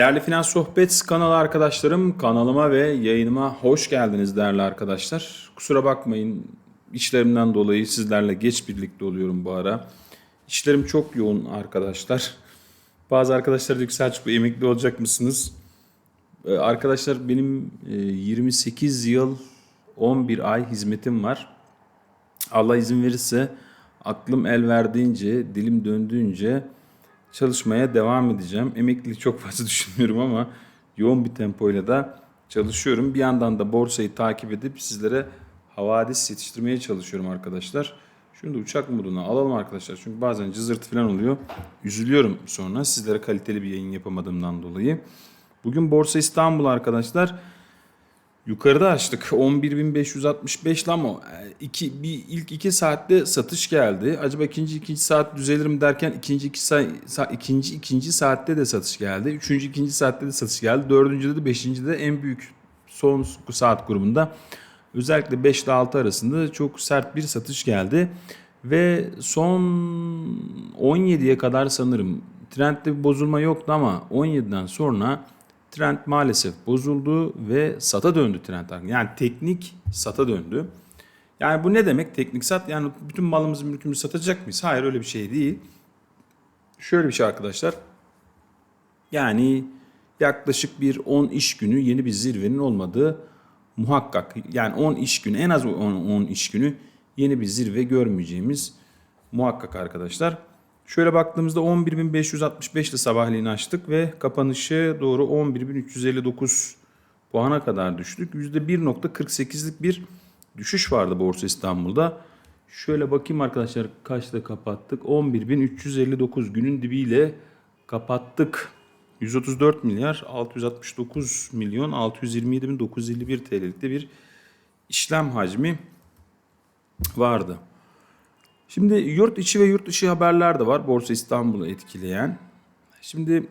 Değerli Finans Sohbet kanalı arkadaşlarım, kanalıma ve yayınıma hoş geldiniz değerli arkadaşlar. Kusura bakmayın, işlerimden dolayı sizlerle geç birlikte oluyorum bu ara. İşlerim çok yoğun arkadaşlar. Bazı arkadaşlar diyor ki Selçuk Bey emekli olacak mısınız? Ee, Arkadaşlar benim e, 28 yıl 11 ay hizmetim var. Allah izin verirse aklım el verdiğince, dilim döndüğünce çalışmaya devam edeceğim. Emeklilik çok fazla düşünmüyorum ama yoğun bir tempoyla da çalışıyorum. Bir yandan da borsayı takip edip sizlere havadis yetiştirmeye çalışıyorum arkadaşlar. Şunu da uçak moduna alalım arkadaşlar. Çünkü bazen cızırtı falan oluyor. Üzülüyorum sonra sizlere kaliteli bir yayın yapamadığımdan dolayı. Bugün Borsa İstanbul arkadaşlar Yukarıda açtık 11.565 ile ama e, iki, bir, ilk iki saatte satış geldi. Acaba ikinci ikinci saat düzelir mi derken ikinci iki sa- ikinci ikinci saatte de satış geldi. Üçüncü ikinci saatte de satış geldi. Dördüncüde de beşincide de en büyük son saat grubunda özellikle 5 ile 6 arasında çok sert bir satış geldi. Ve son 17'ye kadar sanırım trendde bir bozulma yoktu ama 17'den sonra trend maalesef bozuldu ve sata döndü trend. Yani teknik sata döndü. Yani bu ne demek teknik sat? Yani bütün malımızı mülkümüzü satacak mıyız? Hayır öyle bir şey değil. Şöyle bir şey arkadaşlar. Yani yaklaşık bir 10 iş günü yeni bir zirvenin olmadığı muhakkak. Yani 10 iş günü en az 10, 10 iş günü yeni bir zirve görmeyeceğimiz muhakkak arkadaşlar. Şöyle baktığımızda 11.565 ile sabahleyin açtık ve kapanışı doğru 11.359 puana kadar düştük. %1.48'lik bir düşüş vardı Borsa İstanbul'da. Şöyle bakayım arkadaşlar kaçta kapattık? 11.359 günün dibiyle kapattık. 134 milyar 669 milyon 627 bin 951 TL'lik de bir işlem hacmi vardı. Şimdi yurt içi ve yurt dışı haberler de var Borsa İstanbul'u etkileyen. Şimdi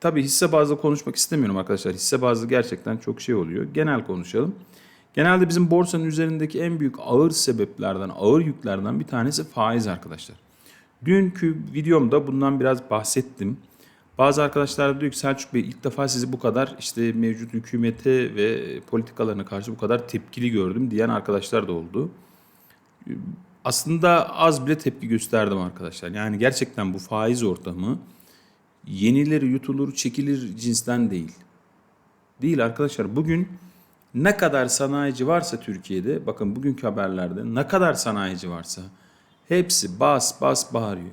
tabii hisse bazlı konuşmak istemiyorum arkadaşlar. Hisse bazlı gerçekten çok şey oluyor. Genel konuşalım. Genelde bizim borsanın üzerindeki en büyük ağır sebeplerden, ağır yüklerden bir tanesi faiz arkadaşlar. Dünkü videomda bundan biraz bahsettim. Bazı arkadaşlar diyor ki Selçuk Bey ilk defa sizi bu kadar işte mevcut hükümete ve politikalarına karşı bu kadar tepkili gördüm diyen arkadaşlar da oldu aslında az bile tepki gösterdim arkadaşlar. Yani gerçekten bu faiz ortamı yenilir, yutulur, çekilir cinsten değil. Değil arkadaşlar. Bugün ne kadar sanayici varsa Türkiye'de, bakın bugünkü haberlerde ne kadar sanayici varsa hepsi bas bas bağırıyor.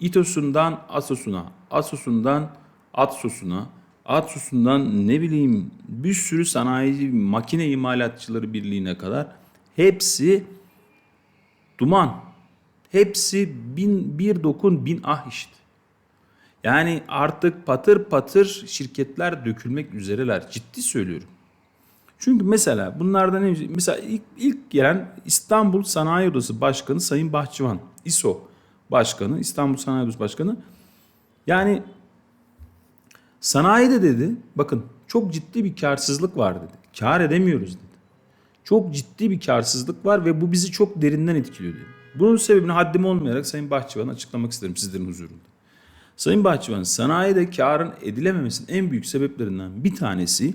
İTOS'undan ASOS'una, ASOS'undan ATSOS'una, ATSOS'undan ne bileyim bir sürü sanayici, makine imalatçıları birliğine kadar hepsi duman. Hepsi bin, bir dokun bin ah işte. Yani artık patır patır şirketler dökülmek üzereler. Ciddi söylüyorum. Çünkü mesela bunlardan ne mesela ilk, ilk gelen İstanbul Sanayi Odası Başkanı Sayın Bahçıvan, İSO Başkanı, İstanbul Sanayi Odası Başkanı. Yani sanayide dedi, bakın çok ciddi bir karsızlık var dedi. Kar edemiyoruz dedi. Çok ciddi bir karsızlık var ve bu bizi çok derinden etkiliyor dedi. Bunun sebebini haddim olmayarak Sayın Bahçıvan'a açıklamak isterim sizlerin huzurunda. Sayın Bahçıvan sanayide karın edilememesinin en büyük sebeplerinden bir tanesi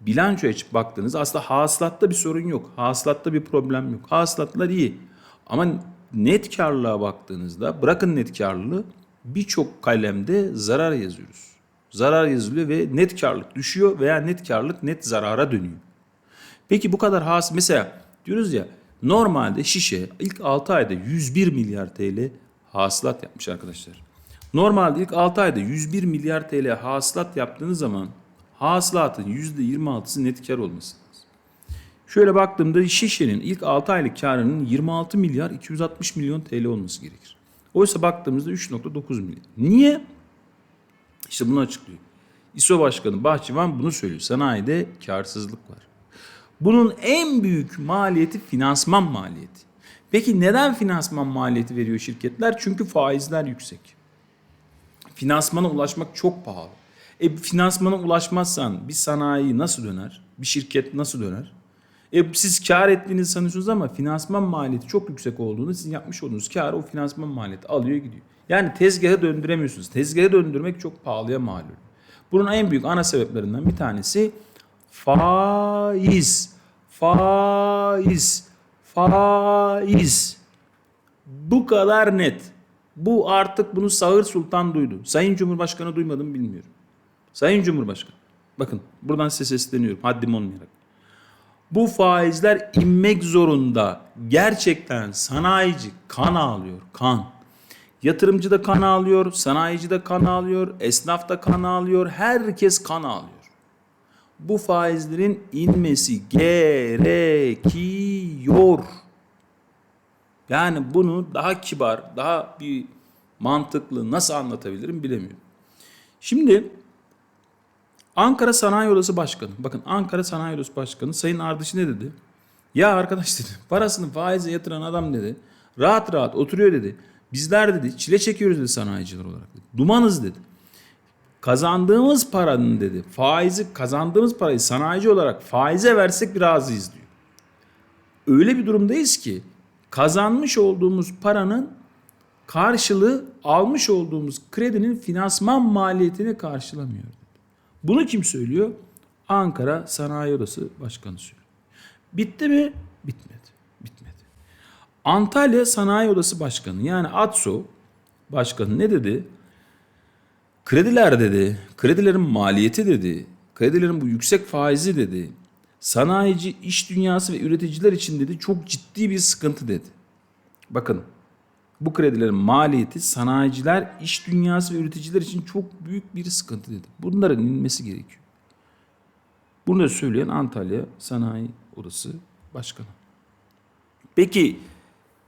bilançoya açıp baktığınız aslında hasılatta bir sorun yok. Hasılatta bir problem yok. Hasılatlar iyi. Ama net karlılığa baktığınızda bırakın net karlılığı birçok kalemde zarar yazıyoruz. Zarar yazılıyor ve net karlılık düşüyor veya net karlılık net zarara dönüyor. Peki bu kadar has mesela diyoruz ya normalde şişe ilk 6 ayda 101 milyar TL hasılat yapmış arkadaşlar. Normalde ilk 6 ayda 101 milyar TL hasılat yaptığınız zaman hasılatın %26'sı net kar olması. Şöyle baktığımda şişenin ilk 6 aylık karının 26 milyar 260 milyon TL olması gerekir. Oysa baktığımızda 3.9 milyar. Niye? İşte bunu açıklıyor. İSO Başkanı Bahçıvan bunu söylüyor. Sanayide karsızlık var. Bunun en büyük maliyeti finansman maliyeti. Peki neden finansman maliyeti veriyor şirketler? Çünkü faizler yüksek. Finansmana ulaşmak çok pahalı. E finansmana ulaşmazsan bir sanayi nasıl döner? Bir şirket nasıl döner? E siz kar ettiğinizi sanıyorsunuz ama finansman maliyeti çok yüksek olduğunda sizin yapmış olduğunuz karı o finansman maliyeti alıyor gidiyor. Yani tezgaha döndüremiyorsunuz. Tezgaha döndürmek çok pahalıya mal oluyor. Bunun en büyük ana sebeplerinden bir tanesi faiz. Faiz. Faiz. Bu kadar net. Bu artık bunu Sağır Sultan duydu. Sayın Cumhurbaşkanı duymadı mı bilmiyorum. Sayın Cumhurbaşkanı. Bakın buradan size sesleniyorum haddim olmayarak. Bu faizler inmek zorunda. Gerçekten sanayici kan ağlıyor. Kan. Yatırımcı da kan ağlıyor, sanayici de kan ağlıyor, esnaf da kan ağlıyor, herkes kan ağlıyor. Bu faizlerin inmesi gerekiyor. Yani bunu daha kibar, daha bir mantıklı nasıl anlatabilirim bilemiyorum. Şimdi Ankara Sanayi Odası Başkanı, bakın Ankara Sanayi Odası Başkanı Sayın Ardış'ı ne dedi? Ya arkadaş dedi, parasını faize yatıran adam dedi, rahat rahat oturuyor dedi. Bizler dedi, çile çekiyoruz dedi sanayiciler olarak. Dedi. Dumanız dedi. Kazandığımız paranın dedi, faizi kazandığımız parayı sanayici olarak faize versek bir razıyız diyor. Öyle bir durumdayız ki kazanmış olduğumuz paranın karşılığı almış olduğumuz kredinin finansman maliyetini karşılamıyor. Bunu kim söylüyor? Ankara Sanayi Odası Başkanı söylüyor. Bitti mi? Bitmedi. Bitmedi. Antalya Sanayi Odası Başkanı yani ATSO Başkanı ne dedi? Krediler dedi, kredilerin maliyeti dedi, kredilerin bu yüksek faizi dedi, sanayici, iş dünyası ve üreticiler için dedi çok ciddi bir sıkıntı dedi. Bakın bu kredilerin maliyeti sanayiciler, iş dünyası ve üreticiler için çok büyük bir sıkıntı dedi. Bunların inmesi gerekiyor. Bunu da söyleyen Antalya Sanayi Odası Başkanı. Peki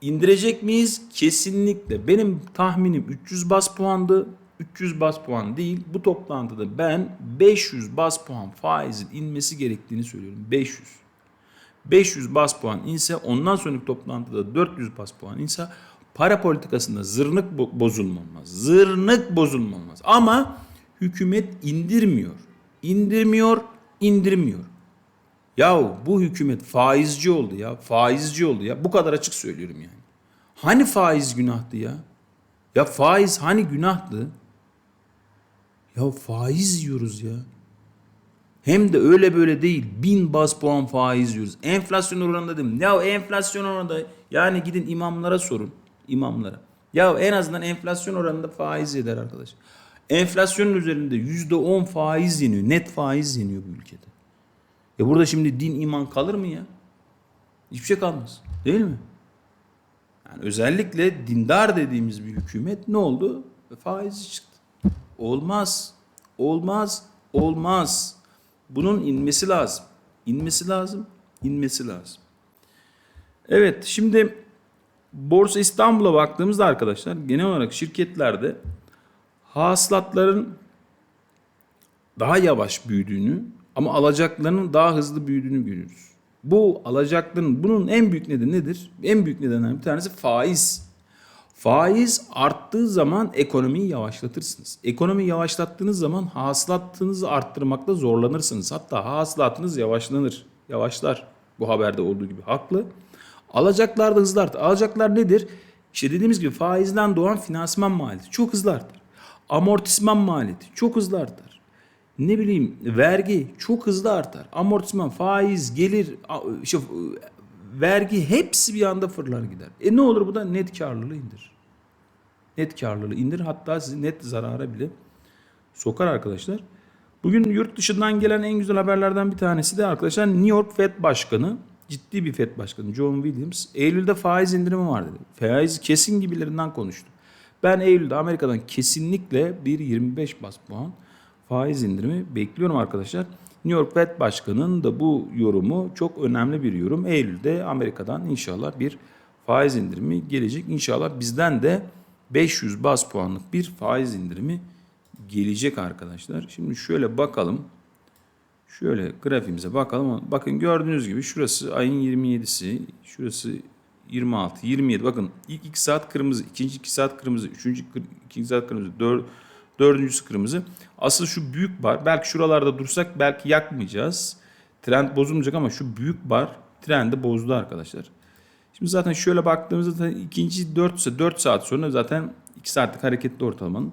indirecek miyiz? Kesinlikle. Benim tahminim 300 bas puandı. 300 bas puan değil. Bu toplantıda ben 500 bas puan faizin inmesi gerektiğini söylüyorum. 500. 500 bas puan inse ondan sonraki toplantıda 400 bas puan inse para politikasında zırnık bo- bozulmamaz. Zırnık bozulmamaz. Ama hükümet indirmiyor. İndirmiyor, indirmiyor. Yahu bu hükümet faizci oldu ya. Faizci oldu ya. Bu kadar açık söylüyorum yani. Hani faiz günahtı ya? Ya faiz hani günahtı? Ya faiz yiyoruz ya. Hem de öyle böyle değil. Bin bas puan faiz yiyoruz. Enflasyon oranında dedim. Ya enflasyon oranında yani gidin imamlara sorun. imamlara. Ya en azından enflasyon oranında faiz eder arkadaş. Enflasyonun üzerinde yüzde on faiz yeniyor. Net faiz yeniyor bu ülkede. Ya burada şimdi din iman kalır mı ya? Hiçbir şey kalmaz. Değil mi? Yani özellikle dindar dediğimiz bir hükümet ne oldu? Faizi çıktı. Olmaz. Olmaz. Olmaz. Bunun inmesi lazım. İnmesi lazım. inmesi lazım. Evet şimdi Borsa İstanbul'a baktığımızda arkadaşlar genel olarak şirketlerde hasılatların daha yavaş büyüdüğünü ama alacaklarının daha hızlı büyüdüğünü görüyoruz. Bu alacakların bunun en büyük nedeni nedir? En büyük nedenlerden bir tanesi faiz. Faiz arttığı zaman ekonomiyi yavaşlatırsınız. Ekonomiyi yavaşlattığınız zaman hasılatınızı arttırmakta zorlanırsınız. Hatta hasılatınız yavaşlanır, yavaşlar. Bu haberde olduğu gibi haklı. Alacaklar da hızlı artar. Alacaklar nedir? İşte dediğimiz gibi faizden doğan finansman maliyeti çok hızlı artar. Amortisman maliyeti çok hızlı artar. Ne bileyim vergi çok hızlı artar. Amortisman, faiz, gelir, işte, vergi hepsi bir anda fırlar gider. E ne olur bu da net karlılığı indir. Net karlılığı indir hatta sizi net zarara bile sokar arkadaşlar. Bugün yurt dışından gelen en güzel haberlerden bir tanesi de arkadaşlar New York Fed Başkanı, ciddi bir Fed Başkanı John Williams, Eylül'de faiz indirimi var dedi. Faiz kesin gibilerinden konuştu. Ben Eylül'de Amerika'dan kesinlikle bir 25 bas puan faiz indirimi bekliyorum arkadaşlar. New York Fed Başkanı'nın da bu yorumu çok önemli bir yorum. Eylül'de Amerika'dan inşallah bir faiz indirimi gelecek. İnşallah bizden de 500 bas puanlık bir faiz indirimi gelecek arkadaşlar. Şimdi şöyle bakalım. Şöyle grafiğimize bakalım. Bakın gördüğünüz gibi şurası ayın 27'si, şurası 26, 27. Bakın ilk 2 saat kırmızı, ikinci 2 saat kırmızı, üçüncü 2 saat kırmızı, dör, dördüncüsü kırmızı. Asıl şu büyük bar, belki şuralarda dursak belki yakmayacağız. Trend bozulmayacak ama şu büyük bar trendi bozdu arkadaşlar. Şimdi zaten şöyle baktığımızda zaten ikinci 4 saat, 4 saat sonra zaten 2 saatlik hareketli ortalamanın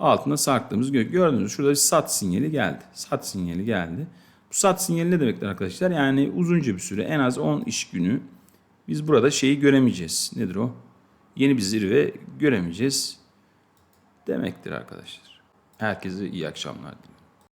altına sarktığımız gö- gördünüz. Şurada bir sat sinyali geldi. Sat sinyali geldi. Bu sat sinyali ne demektir arkadaşlar? Yani uzunca bir süre en az 10 iş günü biz burada şeyi göremeyeceğiz. Nedir o? Yeni bir zirve göremeyeceğiz demektir arkadaşlar. Herkese iyi akşamlar dilerim.